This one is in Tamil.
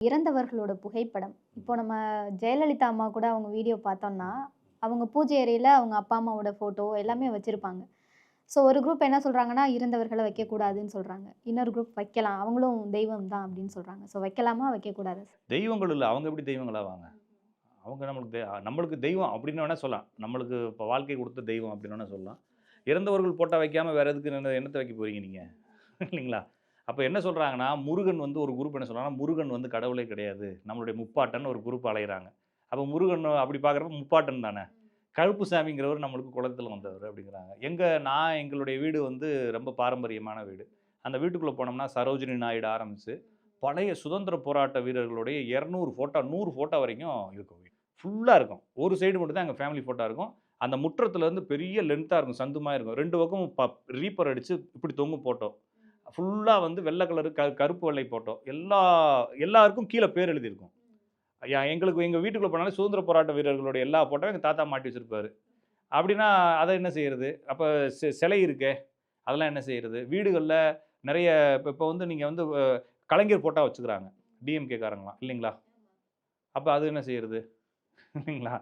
இறந்தவர்களோட புகைப்படம். இப்போ நம்ம ஜெயலலிதா அம்மா கூட அவங்க வீடியோ பார்த்தோம்னா அவங்க பூஜை அறையில் அவங்க அப்பா அம்மாவோட ஃபோட்டோ எல்லாமே வச்சுருப்பாங்க. ஸோ ஒரு குரூப் என்ன சொல்கிறாங்கன்னா இறந்தவர்களை வைக்கக்கூடாதுன்னு சொல்கிறாங்க இன்னொரு குரூப் வைக்கலாம். அவங்களும் தெய்வம் தான் அப்படின்னு சொல்கிறாங்க ஸோ வைக்கலாமா? வைக்கக்கூடாது? தெய்வங்கள் இல்லை. அவங்க எப்படி தெய்வங்களாவாங்க அவங்க நம்மளுக்கு நம்மளுக்கு தெய்வம் அப்படின்னு வேணால் சொல்லலாம். நம்மளுக்கு இப்போ வாழ்க்கை கொடுத்த தெய்வம் அப்படின்னு வேணால் சொல்லலாம். இறந்தவர்கள் போட்டால் வைக்காமல் வேறு எதுக்கு என்ன என்னத்தை வைக்க போகிறீங்க நீங்கள் இல்லைங்களா? அப்போ என்ன சொல்கிறாங்கன்னா முருகன் வந்து ஒரு குரூப் என்ன சொல்கிறாங்கன்னா முருகன் வந்து கடவுளே கிடையாது. நம்மளுடைய முப்பாட்டன் ஒரு குரூப் அலைகிறாங்க அப்போ முருகன் அப்படி பார்க்குறப்ப முப்பாட்டன் தானே? கருப்பு சாமிங்கிறவர் நம்மளுக்கு குளத்தில் வந்தவர் அப்படிங்கிறாங்க. எங்கள் நான் எங்களுடைய வீடு வந்து ரொம்ப பாரம்பரியமான வீடு. அந்த வீட்டுக்குள்ளே போனோம்னா சரோஜினி நாயுடு ஆரம்பித்து பழைய சுதந்திர போராட்ட வீரர்களுடைய இரநூறு ஃபோட்டோ நூறு ஃபோட்டோ வரைக்கும் இருக்கும் ஃபுல்லாக இருக்கும். ஒரு சைடு மட்டும்தான் எங்கள் ஃபேமிலி ஃபோட்டோ இருக்கும். அந்த முற்றத்துலேருந்து பெரிய லென்த்தாக இருக்கும். சந்துமாக இருக்கும். ரெண்டு பக்கமும் ப ரீப்பர் அடித்து இப்படி தொங்கும் ஃபோட்டோ ஃபுல்லாக வந்து வெள்ளை கலரு க கருப்பு வெள்ளை போட்டோ எல்லா எல்லாருக்கும் கீழே பேர் எழுதியிருக்கும். ஐயா எங்களுக்கு எங்கள் வீட்டுக்குள்ளே போனாலும் சுதந்திர போராட்ட வீரர்களோட எல்லா போட்டோம் எங்கள் தாத்தா மாட்டி வச்சுருப்பார். அப்படின்னா அதை என்ன செய்கிறது அப்போ சிலை இருக்கே அதெல்லாம் என்ன செய்கிறது வீடுகளில் நிறைய இப்போ இப்போ வந்து நீங்கள் வந்து கலைஞர் போட்டால் வச்சுக்கிறாங்க. டிஎம்கே காரங்களாம் இல்லைங்களா? அப்போ அது என்ன செய்கிறது இல்லைங்களா?